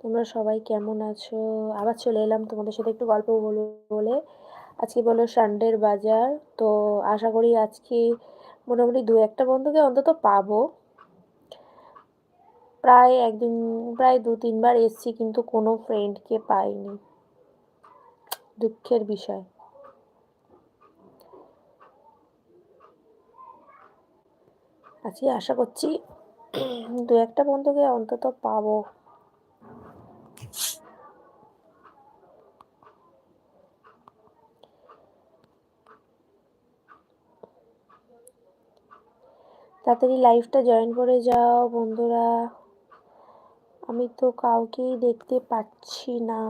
তোমরা সবাই কেমন আছো? আবার চলে এলাম তোমাদের সাথে একটু গল্প বলব বলে। আজকে বলো সানডের বাজার। তো আশা করি আজকে মোটামুটি দু একটা বন্ধুকে অন্তত পাবো। প্রায় একদিন, প্রায় দু তিনবার এসছি কিন্তু কোনো ফ্রেন্ডকে পাইনি। দুঃখের বিষয়। আজকে আশা করছি দু একটা বন্ধুকে অন্তত পাবো। তাড়াতাড়ি লাইভটা জয়েন করে যাও বন্ধুরা। আমি তো কাউকেই দেখতে পাচ্ছি না।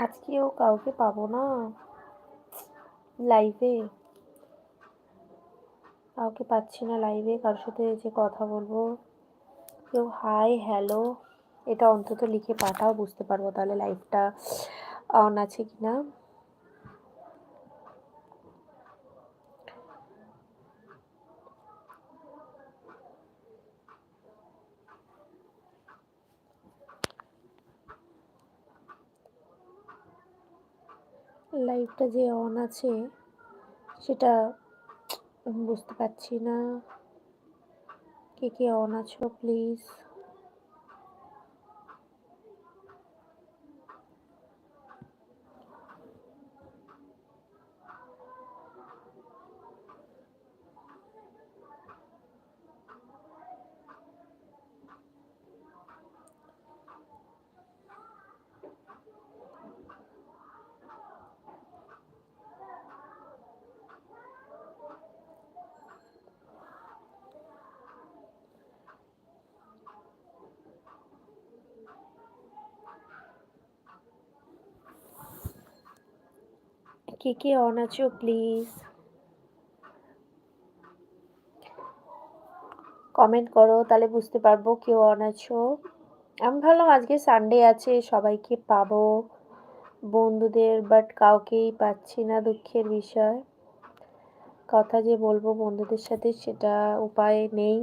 আজকেও কাউকে পাবো না। লাইভে কাউকে পাচ্ছি না লাইভে কারোর সাথে যে কথা বলব। কেউ হাই হ্যালো এটা অন্তত লিখে পাঠাও, বুঝতে পারব তাহলে লাইভটা অন আছে কি না লাইভটা যে অন আছে সেটা বুঝতে পারছি না। কে কে অন আছো প্লিজ কে কে অন আছো প্লিজ কমেন্ট করো, তাহলে বুঝতে পারব কেউ অন আছো। আমি ভাবলাম আজকে সানডে আছে, সবাইকে পাবো, বন্ধুদের বাট কাউকেই পাচ্ছি না দুঃখের বিষয়। কথা যে বলব বন্ধুদের সাথে, সেটা উপায় নেই।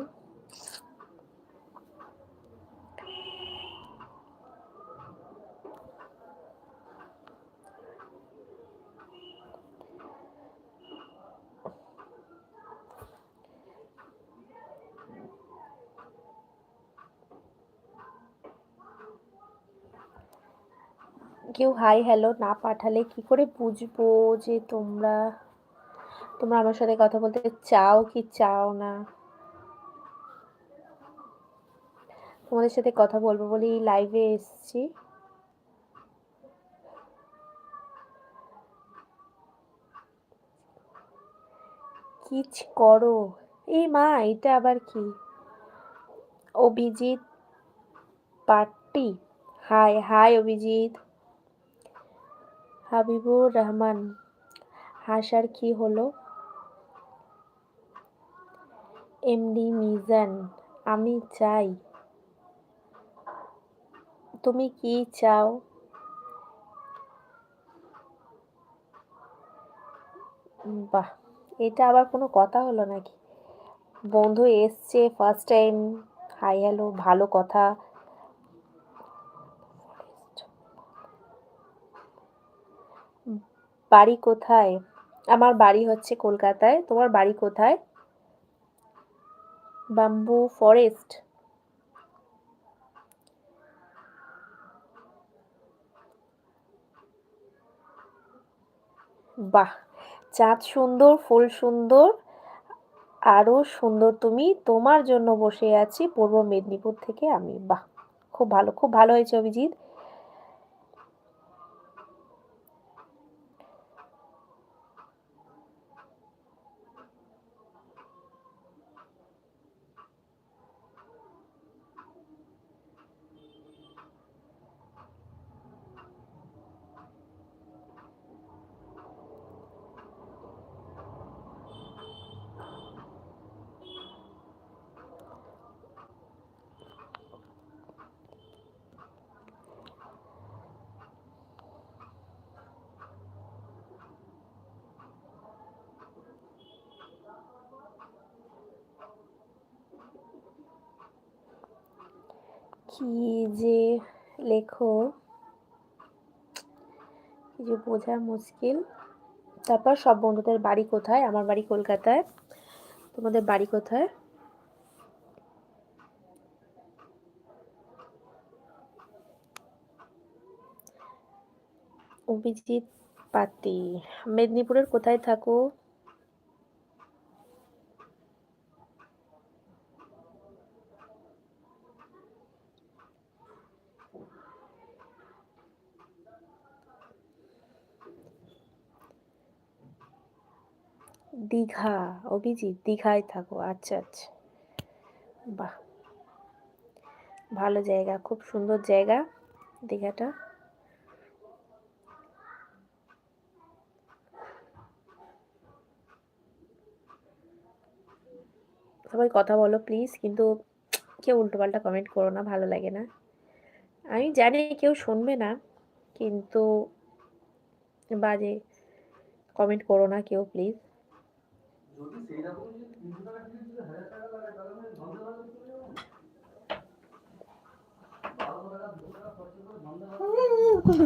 কেউ হাই হ্যালো না পাঠালে কি করে বুঝব যে তোমরা তোমরা আমার সাথে কথা বলতে চাও কি চাও না? তোমাদের সাথে কথা বলব বলেই লাইভে এসছি। কিচ করো। এই মা, এটা আবার কি? Abhijit party hi hi Abhijit. Habibur Rahman, হাসার কি হলো? এমডি মিজান, আমি চাই। তুমি কি চাও? বাহ, এটা আবার কোনো কথা হলো নাকি? বন্ধু, এসছে ফার্স্ট টাইম হাই হ্যালো ভালো কথা। বাড়ি কোথায়? আমার বাড়ি হচ্ছে কলকাতায়। তোমার বাড়ি কোথায়? Bamboo forest. বাহ, চাঁদ সুন্দর, ফুল সুন্দর আরও সুন্দর তুমি। তোমার জন্য বসে আছি পূর্ব মেদিনীপুর থেকে আমি। বাহ, খুব ভালো খুব ভালো হয়েছে অভিজিৎ। কি যে লেখো? যে বোঝা মুশকিল। তারপর সব বন্ধুদের বাড়ি কোথায়? আমার বাড়ি কলকাতায়। তোমাদের বাড়ি কোথায়? অভিজিৎ পাতি, মেদিনীপুরের কোথায় থাকো? দীঘা, অভিজিৎ, দীঘায় থাকো। আচ্ছা আচ্ছা। বাহ! ভালো জায়গা, খুব সুন্দর জায়গা দীঘাটা। সবাই কথা বলো প্লিজ কিন্তু কেউ উল্টোপাল্টা কমেন্ট করো না, ভালো লাগে না। আমি জানি কেউ শুনবে না, কিন্তু বাজে কমেন্ট করো না কেউ প্লিজ যদি সেই রকম যদি তিনশো টাকা টিকিট ছিল হাজার টাকা